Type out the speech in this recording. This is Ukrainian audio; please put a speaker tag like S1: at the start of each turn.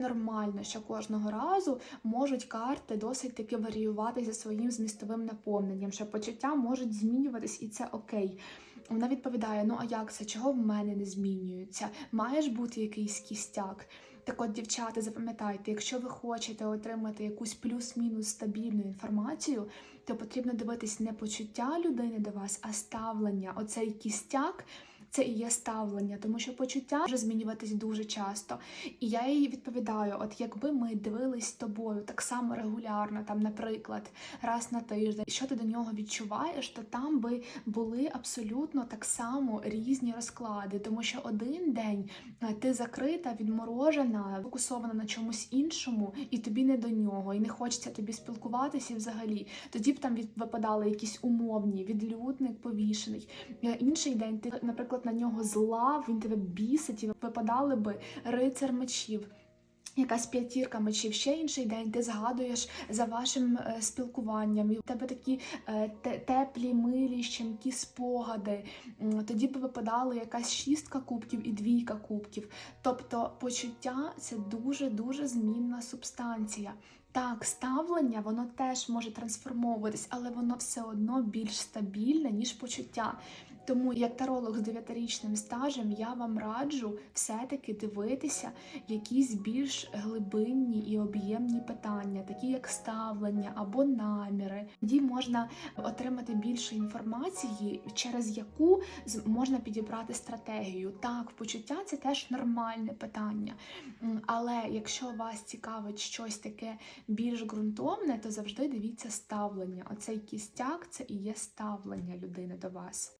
S1: Нормально, що кожного разу можуть карти досить таки варіювати за своїм змістовим наповненням, що почуття можуть змінюватись, і це окей. Вона відповідає: ну а як це? Чого в мене не змінюється? Маєш бути якийсь кістяк. Так от, дівчата, запам'ятайте, якщо ви хочете отримати якусь плюс-мінус стабільну інформацію, то потрібно дивитись не почуття людини до вас, а ставлення. Оцей кістяк. Це і є ставлення, тому що почуття може змінюватись дуже часто. І я їй відповідаю: от якби ми дивились з тобою так само регулярно, там, наприклад, раз на тиждень, що ти до нього відчуваєш, то там би були абсолютно так само різні розклади, тому що один день е, ти закрита, відморожена, фокусована на чомусь іншому, і тобі не до нього, і не хочеться тобі спілкуватися взагалі. Тоді б там випадали якісь умовні, відлюдник повішений. Е, Інший день ти, наприклад, на нього зла, він тебе бісить, і випадали би рицар мечів. Якась п'ятірка мечів, ще інший день ти згадуєш за вашим е, спілкуванням, і в тебе такі е, те- теплі, милі, щемкі спогади. Тоді б випадала якась шістка кубків і двійка кубків. Тобто почуття це дуже дуже змінна субстанція. Так, ставлення воно теж може трансформовуватись, але воно все одно більш стабільне, ніж почуття. Тому, як таролог з дев'ятирічним стажем, я вам раджу все-таки дивитися якісь більш глибинні і об'ємні питання, такі як ставлення або наміри. Тоді можна отримати більше інформації, через яку можна підібрати стратегію. Так, почуття це теж нормальне питання. Але якщо вас цікавить щось таке більш ґрунтовне, то завжди дивіться ставлення. Оцей кістяк це і є ставлення людини до вас.